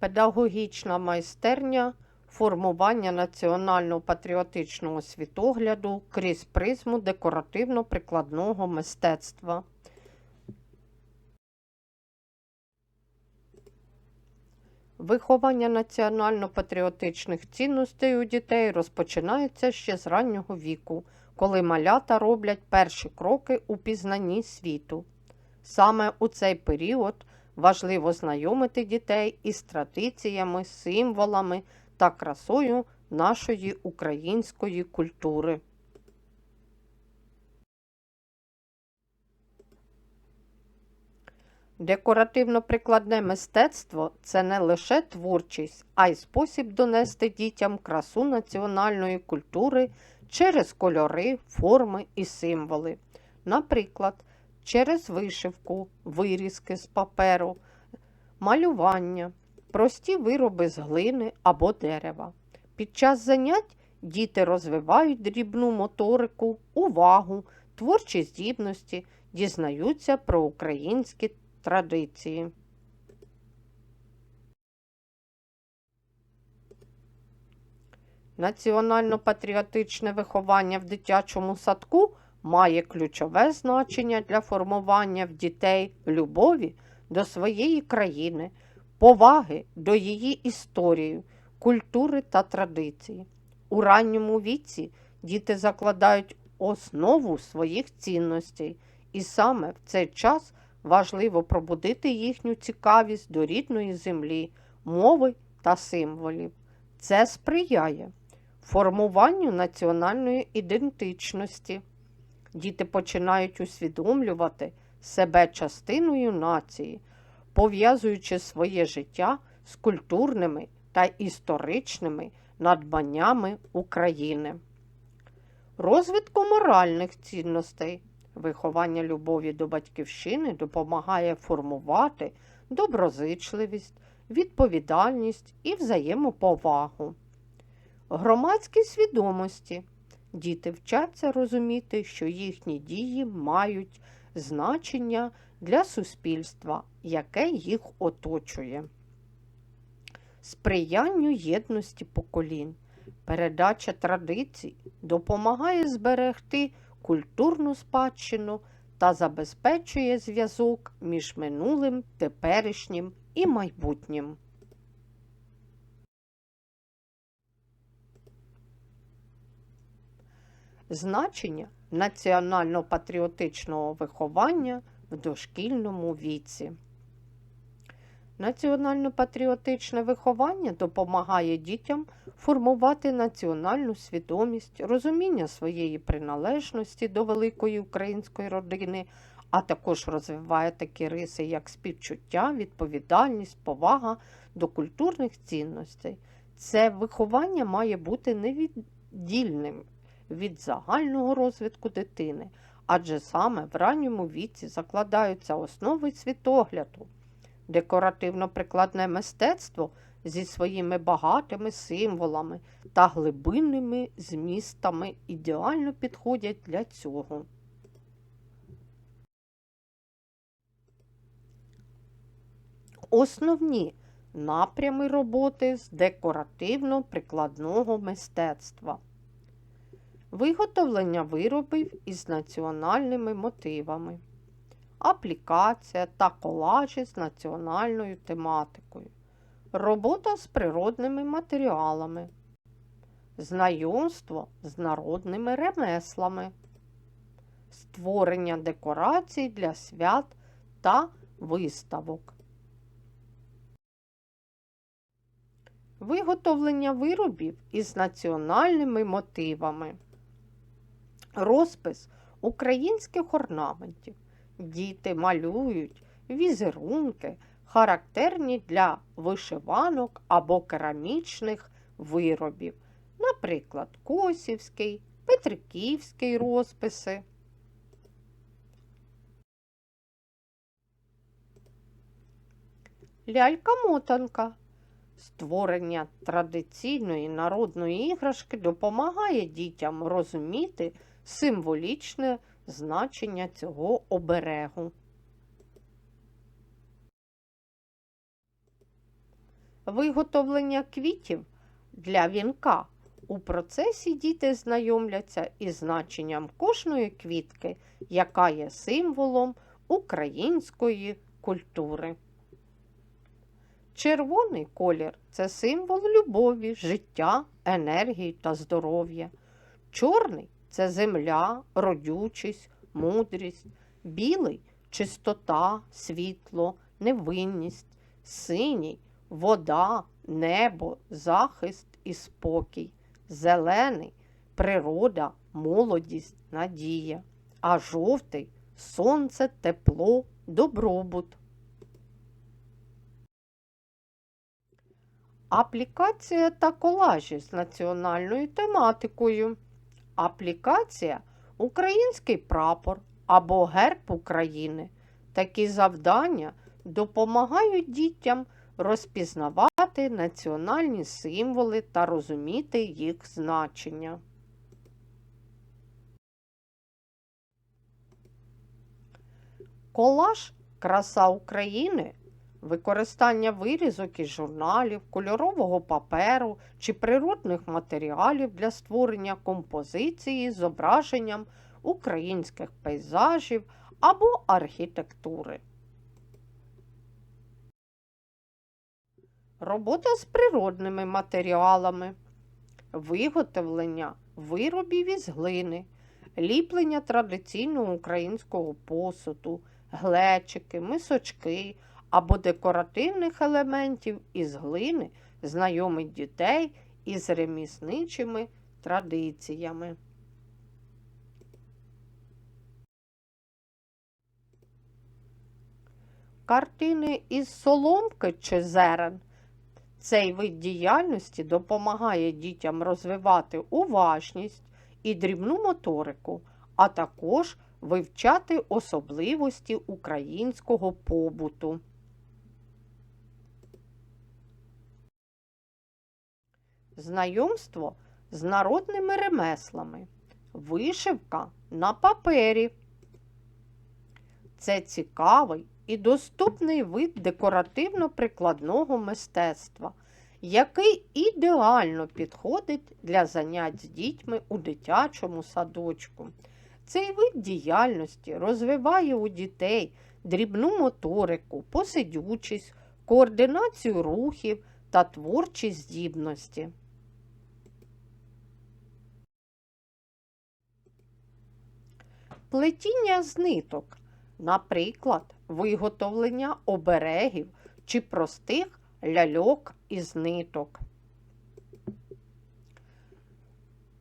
Педагогічна майстерня формування національно-патріотичного світогляду крізь призму декоративно-прикладного мистецтва. Виховання національно-патріотичних цінностей у дітей розпочинається ще з раннього віку, коли малята роблять перші кроки у пізнанні світу. Саме у цей період важливо знайомити дітей із традиціями, символами та красою нашої української культури. Декоративно-прикладне мистецтво це не лише творчість, а й спосіб донести дітям красу національної культури через кольори, форми і символи. Наприклад, через вишивку, вирізки з паперу, малювання, прості вироби з глини або дерева. Під час занять діти розвивають дрібну моторику, увагу, творчі здібності, дізнаються про українські традиції. Національно-патріотичне виховання в дитячому садку має ключове значення для формування в дітей любові до своєї країни, поваги до її історії, культури та традицій. У ранньому віці діти закладають основу своїх цінностей, і саме в цей час важливо пробудити їхню цікавість до рідної землі, мови та символів. Це сприяє формуванню національної ідентичності. Діти починають усвідомлювати себе частиною нації, пов'язуючи своє життя з культурними та історичними надбаннями України. Розвитку моральних цінностей, виховання любові до батьківщини допомагає формувати доброзичливість, відповідальність і взаємоповагу. Громадські свідомості. Діти вчаться розуміти, що їхні дії мають значення для суспільства, яке їх оточує. Сприянню єдності поколінь. Передача традицій допомагає зберегти культурну спадщину та забезпечує зв'язок між минулим, теперішнім і майбутнім. Значення національно-патріотичного виховання в дошкільному віці. Національно-патріотичне виховання допомагає дітям формувати національну свідомість, розуміння своєї приналежності до великої української родини, а також розвиває такі риси, як співчуття, відповідальність, повага до культурних цінностей. Це виховання має бути невіддільним від загального розвитку дитини, адже саме в ранньому віці закладаються основи світогляду. Декоративно-прикладне мистецтво зі своїми багатими символами та глибинними змістами ідеально підходять для цього. Основні напрями роботи з декоративно-прикладного мистецтва. Виготовлення виробів із національними мотивами аплікація та колажі з національною тематикою, робота з природними матеріалами, знайомство з народними ремеслами, створення декорацій для свят та виставок. Виготовлення виробів із національними мотивами, розпис українських орнаментів. Діти малюють візерунки, характерні для вишиванок або керамічних виробів, наприклад, косівський, петриківський розписи. Лялька-мотанка. Створення традиційної народної іграшки допомагає дітям розуміти символічне значення цього оберегу. виготовлення квітів для вінка. У процесі діти знайомляться із значенням кожної квітки, яка є символом української культури. Червоний колір це символ любові, життя, енергії та здоров'я. Чорний це земля, родючість, мудрість, білий чистота, світло, невинність, синій вода, небо, захист і спокій, зелений природа, молодість, надія, а жовтий сонце, тепло, добробут. Аплікація та колажі з національною тематикою. Аплікація український прапор або герб України. Такі завдання допомагають дітям розпізнавати національні символи та розуміти їх значення. Колаж краса України використання вирізок із журналів, кольорового паперу чи природних матеріалів для створення композиції з зображенням українських пейзажів або архітектури. Робота з природними матеріалами, виготовлення виробів із глини, ліплення традиційного українського посуду, глечики, мисочки або декоративних елементів із глини знайомить дітей із ремісничими традиціями. Картини із соломки чи зерен. Цей вид діяльності допомагає дітям розвивати уважність і дрібну моторику, а також вивчати особливості українського побуту. Знайомство з народними ремеслами. Вишивка на папері. Це цікавий і доступний вид декоративно-прикладного мистецтва, який ідеально підходить для занять з дітьми у дитячому садочку. Цей вид діяльності розвиває у дітей дрібну моторику, посидючість, координацію рухів та творчі здібності. Плетіння з ниток, наприклад, виготовлення оберегів чи простих ляльок із ниток.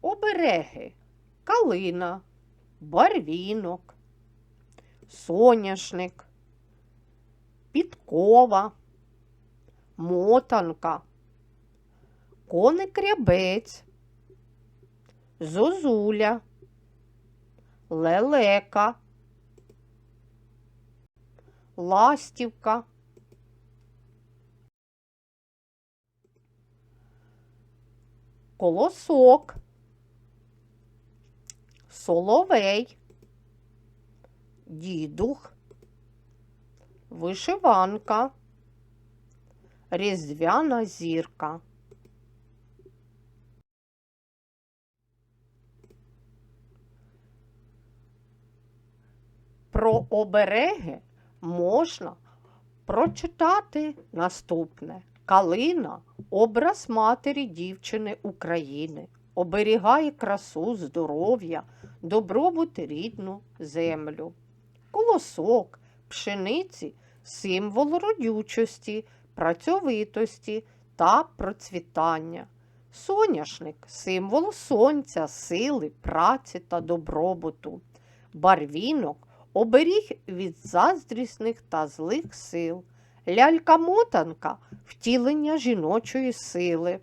Обереги калина, барвінок, соняшник, підкова, мотанка, коник рябець, зозуля, лелека, ластівка. Колосок, соловей, дідух, вишиванка, різдвяна зірка. Про обереги можна прочитати наступне. Калина образ матері дівчини України, оберігає красу, здоров'я, добробут рідну землю. Колосок пшениці символ родючості, працьовитості та процвітання. Соняшник символ сонця, сили, праці та добробуту. Барвінок оберіг від заздрісних та злих сил. Лялька-мотанка втілення жіночої сили.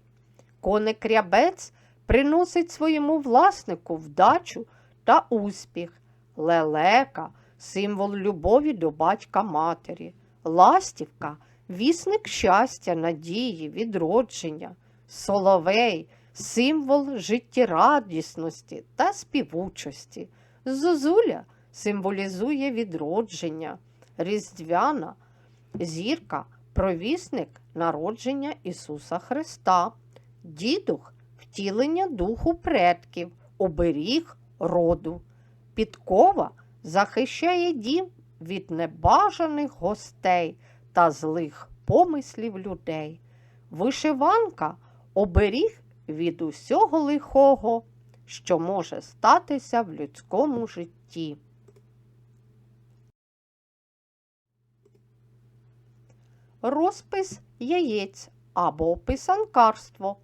Коник рябець приносить своєму власнику вдачу та успіх. Лелека символ любові до батька матері. Ластівка вісник щастя, надії, відродження. Соловей символ життєрадісності та співучості. Зозуля символізує відродження. Різдвяна Зірка провісник народження Ісуса Христа, дідух втілення духу предків, оберіг роду. Підкова захищає дім від небажаних гостей та злих помислів людей. Вишиванка оберіг від усього лихого, що може статися в людському житті. Розпис яєць або писанкарство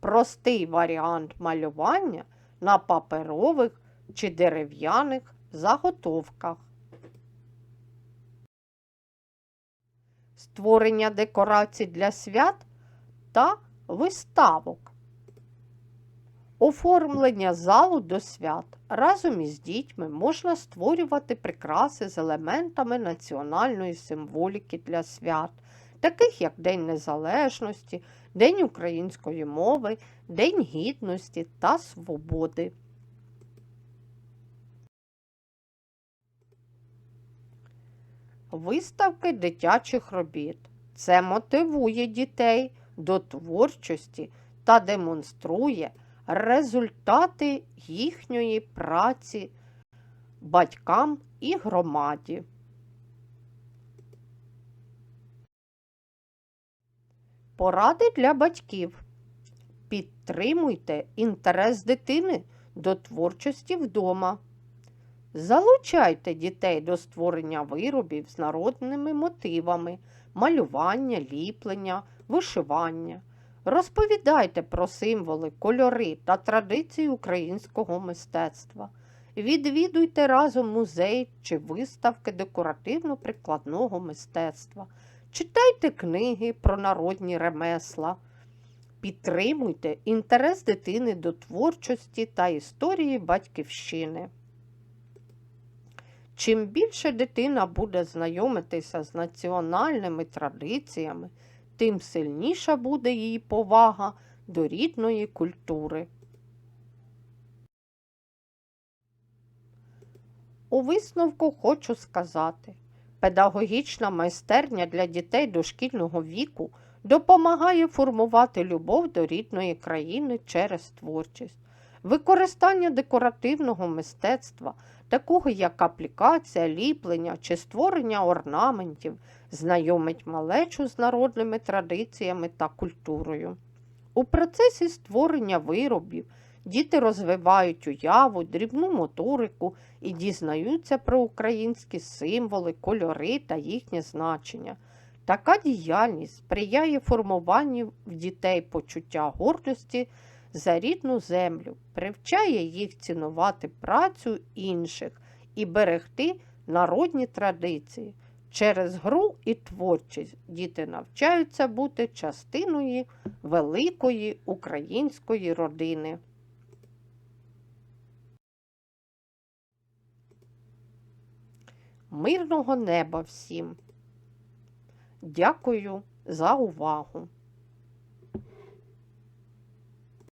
простий варіант малювання на паперових чи дерев'яних заготовках. Створення декорацій для свят та виставок. Оформлення залу до свят. Разом із дітьми можна створювати прикраси з елементами національної символіки для свят, таких як День Незалежності, День української мови, День Гідності та Свободи. Виставки дитячих робіт. Це мотивує дітей до творчості та демонструє результати їхньої праці батькам і громаді. Поради для батьків. Підтримуйте інтерес дитини до творчості вдома. Залучайте дітей до створення виробів з народними мотивами, малювання, ліплення, вишивання. Розповідайте про символи, кольори та традиції українського мистецтва. Відвідуйте разом музей чи виставки декоративно-прикладного мистецтва. Читайте книги про народні ремесла. Підтримуйте інтерес дитини до творчості та історії батьківщини. Чим більше дитина буде знайомитися з національними традиціями, тим сильніша буде її повага до рідної культури. У висновку хочу сказати, педагогічна майстерня для дітей дошкільного віку допомагає формувати любов до рідної країни через творчість. Використання декоративного мистецтва, такого як аплікація, ліплення чи створення орнаментів, знайомить малечу з народними традиціями та культурою. У процесі створення виробів діти розвивають уяву, дрібну моторику і дізнаються про українські символи, кольори та їхнє значення. Така діяльність сприяє формуванню в дітей почуття гордості за рідну землю, привчає їх цінувати працю інших і берегти народні традиції. Через гру і творчість діти навчаються бути частиною великої української родини. Мирного неба всім! Дякую за увагу!